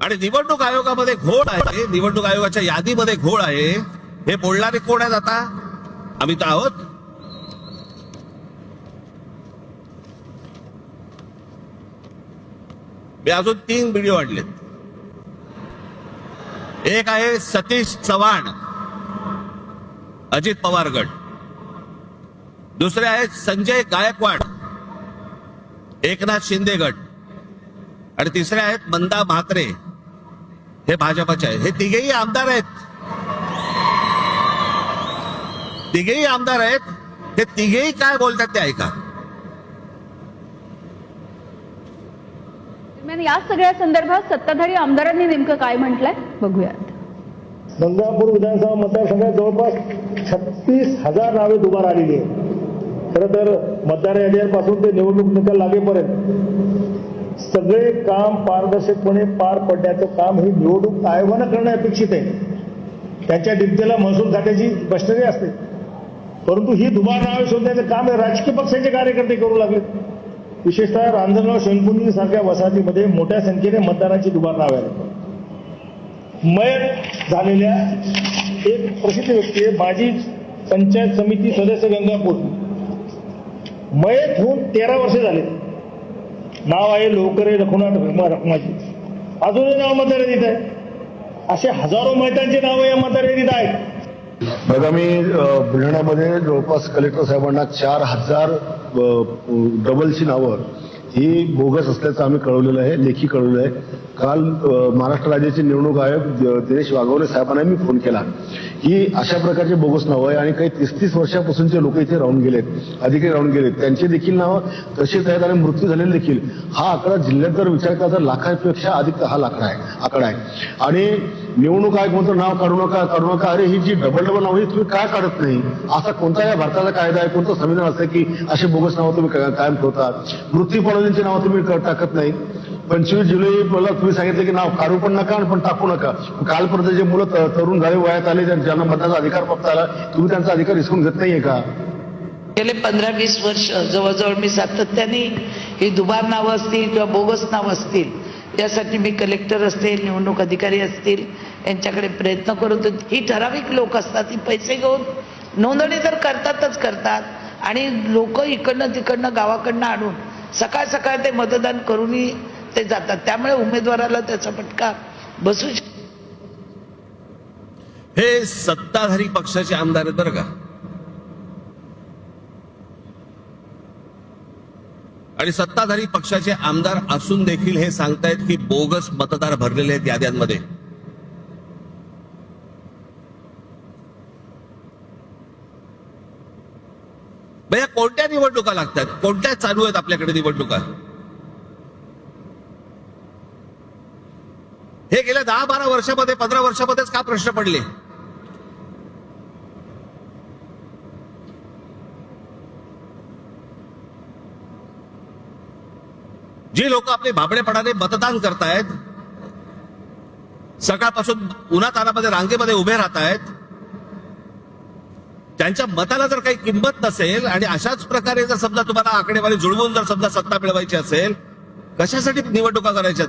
आणि निवडणूक आयोगामध्ये घोळ आहे. निवडणूक आयोगाच्या यादीमध्ये घोळ आहे. हे बोलणारे कोण आहेत आता? आम्ही तर आहोत मी अजून तीन व्हिडिओ आणलेत. एक आहे सतीश चव्हाण अजित पवार गट दुसरे आहेत संजय गायकवाड एकनाथ शिंदे गट आणि तिसरे आहेत मंदा म्हात्रे. हे भाजपचे आहेत. हे तिघेही आमदार आहेत. तिघेही आमदार आहेत. हे तिघेही काय बोलतात ते ऐका. दरम्यान या सगळ्या संदर्भात सत्ताधारी आमदारांनी नेमकं काय म्हटलंय? बघूयात. गंगापूर विधानसभा मतदारसंघात जवळपास छत्तीस हजार नावे दुबार आलेली आहे खरं तर मतदार यादीपासून ते निवडणूक निकाल लागेपर्यंत सगळे काम पारदर्शकपणे पार पडण्याचं काम हे निवडणूक आयोगानं करणं अपेक्षित आहे. त्याच्या डिप्तेला महसूल खात्याची बसणारी असते. परंतु ही दुबार नावे शोधण्याचं काम हे राजकीय पक्षाचे कार्यकर्ते करू लागले. विशेषतः रांजणगाव शंकुनी सारख्या वसाहतीमध्ये मोठ्या संख्येने मतदारांची दुबार नावे आहेत. मयत झालेल्या एक प्रसिद्ध व्यक्ती आहे माजी पंचायत समिती सदस्य गंगापूर. मयत होऊन तेरा वर्षे झाले. नाव आहे लोकरे रखुनाथ रखमाजी. अजूनही नाव मतदार यादीत आहे. असे हजारो मयतांची नावं या मतदार यादीत आहेत. बघा मी बुलढाण्यामध्ये जवळपास कलेक्टर साहेबांना चार हजार डबलची नावं. ही बोगस असल्याचं आम्ही कळवलेलं आहे लेखी कळवलं आहे. काल महाराष्ट्र राज्याचे निवडणूक आयोग दिनेश वाघवले साहेबांना मी फोन केला. ही अशा प्रकारचे बोगस नावं आहे आणि काही तीस तीस वर्षापासूनचे लोक इथे राहून गेलेत अधिकारी राहून गेलेत. त्यांचे देखील नावं तसेच आहेत आणि मृत्यू झालेले देखील. हा आकडा जिल्ह्यात जर विचार केला तर लाखापेक्षा अधिक हा लाकडा आहे आकडा आहे. आणि निवडणूक आयोग म्हणतो नाव काढू नका काढू नका. अरे ही जी डबल डबल नाव ही तुम्ही काय काढत नाही? असा कोणता या भारताचा कायदा आहे? कोणतं संविधान असतं की असे बोगस नावं तुम्ही कायम ठेवता मृत्यू पडवलींची नावं तुम्ही टाकत नाही? पंचवीस जुलै मला तुम्ही सांगितलं की नाव काढू पण नका आणि पण टाकू नका. कालपर्यंत जे मुलं तरुण झाले वयात आले ज्यांना मताचा अधिकार प्राप्त आला तुम्ही त्यांचा अधिकार हिसकून घेत नाहीये का? गेले पंधरा वीस वर्ष जवळजवळ मी सातत्याने ही दुबार नावं असतील किंवा बोगस नावं असतील यासाठी मी कलेक्टर असतील निवडणूक अधिकारी असतील यांच्याकडे प्रयत्न करत ही ठराविक लोक असतात ही पैसे घेऊन नोंदणी तर करतातच करतात आणि लोक इकडनं तिकडनं गावाकडनं आणून सकाळ सकाळ ते मतदान करूनही ते जातात. त्यामुळे उमेदवाराला त्याचा फटका बसू शकतो हे सत्ताधारी पक्षाचे आमदार आहेत बरं का? आणि सत्ताधारी पक्षाचे आमदार असून देखील हे सांगतायत की बोगस मतदार भरलेले आहेत याद्यांमध्ये. भैया कोणत्या निवडणुका लागतात? कोणत्या चालू आहेत आपल्याकडे निवडणुका? हे गेल्या दहा बारा वर्षामध्ये पंधरा वर्षामध्येच का प्रश्न पडले? जी लोक आपले भाबडेपणाने मतदान करतायत सकाळपासून उन्हातानामध्ये रांगेमध्ये उभे राहत आहेत त्यांच्या मताला जर काही किंमत नसेल आणि अशाच प्रकारे जर समजा तुम्हाला आकडेवारी जुळवून जर समजा सत्ता मिळवायची असेल कशासाठी निवडणुका करायच्यात?